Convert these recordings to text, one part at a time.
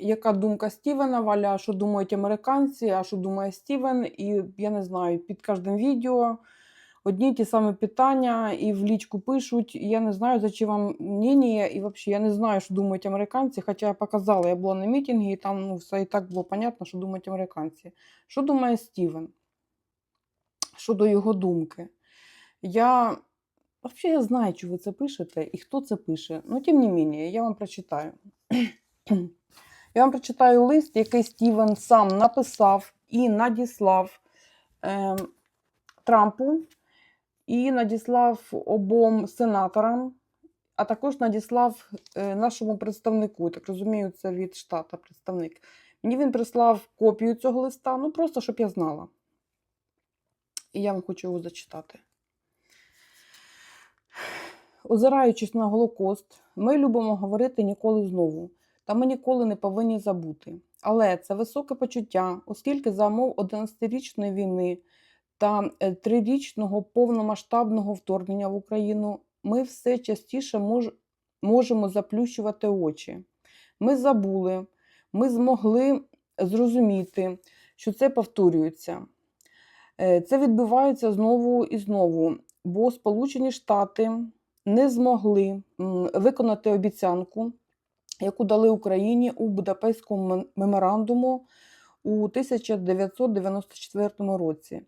яка думка Стівена, Валя, що думають американці, а що думає Стівен. І я не знаю, під кожним відео одні ті самі питання, і в лічку пишуть. І я не знаю, за чи вам мнення, і взагалі я не знаю, що думають американці. Хоча я показала, я була на мітингі, і там ну, все і так було понятно, що думають американці. Що думає Стівен? Щодо його думки. Я Взагалі я знаю, що ви це пишете і хто це пише. Ну, тим не менше, я вам прочитаю. Я вам прочитаю лист, який Стівен сам написав і надіслав е, Трампу, і надіслав обом сенаторам, а також надіслав е, нашому представнику. Так розумію, це від штата представник. Мені він прислав копію цього листа, ну просто щоб я знала. І я вам хочу його зачитати. Озираючись на Голокост, ми любимо говорити ніколи знову, та ми ніколи не повинні забути. Але це високе почуття, оскільки за умов 11-річної війни та е, трирічного повномасштабного вторгнення в Україну ми все частіше мож, можемо заплющувати очі. Ми забули, ми змогли зрозуміти, що це повторюється. Е, Це відбувається знову і знову, бо Сполучені Штати не змогли виконати обіцянку, яку дали Україні у Будапештському меморандуму у 1994 році.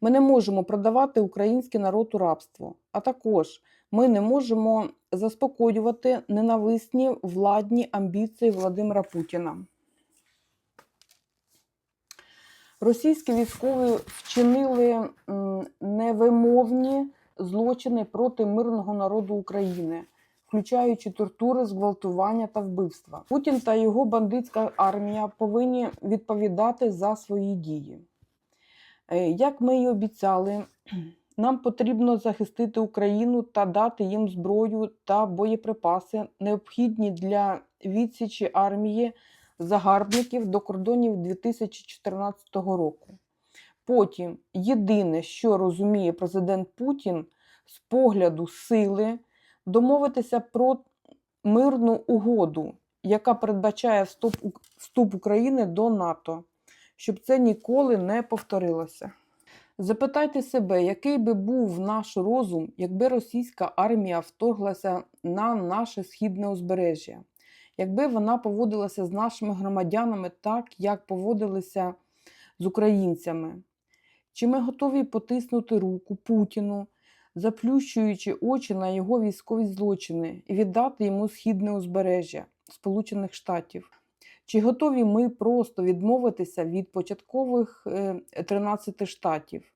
Ми не можемо продавати український народ у рабство, а також ми не можемо заспокоювати ненависні владні амбіції Володимира Путіна. Російські військові вчинили невимовні злочини проти мирного народу України, включаючи тортури, зґвалтування та вбивства. Путін та його бандитська армія повинні відповідати за свої дії. Е, Як ми і обіцяли, нам потрібно захистити Україну та дати їм зброю та боєприпаси, необхідні для відсічі армії загарбників до кордонів 2014 року. Потім єдине, що розуміє президент Путін з погляду сили, домовитися про мирну угоду, яка передбачає вступ, вступ України до НАТО, щоб це ніколи не повторилося. Запитайте себе, який би був наш розум, якби російська армія вторглася на наше східне узбережжя, якби вона поводилася з нашими громадянами так, як поводилися з українцями. Чи ми готові потиснути руку Путіну, заплющуючи очі на його військові злочини і віддати йому східне узбережжя Сполучених Штатів? Чи готові ми просто відмовитися від початкових е, 13 штатів?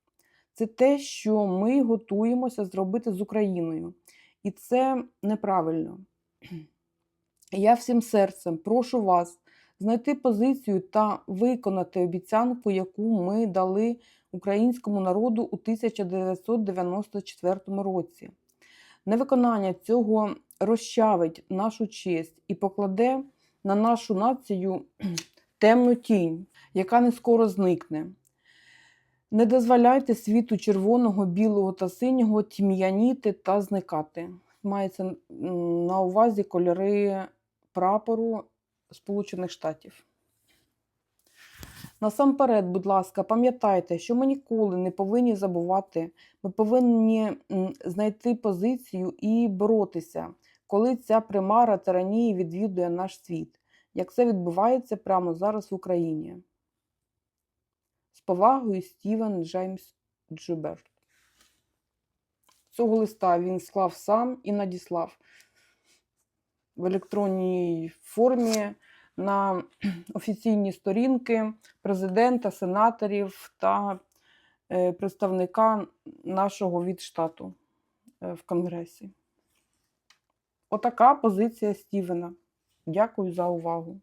Це те, що ми готуємося зробити з Україною, і це неправильно. Я всім серцем прошу вас знайти позицію та виконати обіцянку, яку ми дали українському народу у 1994 році. Невиконання цього розчавить нашу честь і покладе на нашу націю темну тінь, яка не скоро зникне. Не дозволяйте світу червоного, білого та синього тьмяніти та зникати. Мається на увазі кольори прапору Сполучених Штатів. Насамперед, будь ласка, пам'ятайте, що ми ніколи не повинні забувати. Ми повинні знайти позицію і боротися, коли ця примара тиранії відвідує наш світ, як це відбувається прямо зараз в Україні. З повагою Стівен Джеймс Джуберт. Цього листа він склав сам і надіслав в електронній формі на офіційні сторінки президента, сенаторів та е, представника нашого від штату е, в Конгресі. Отака позиція Стівена. Дякую за увагу.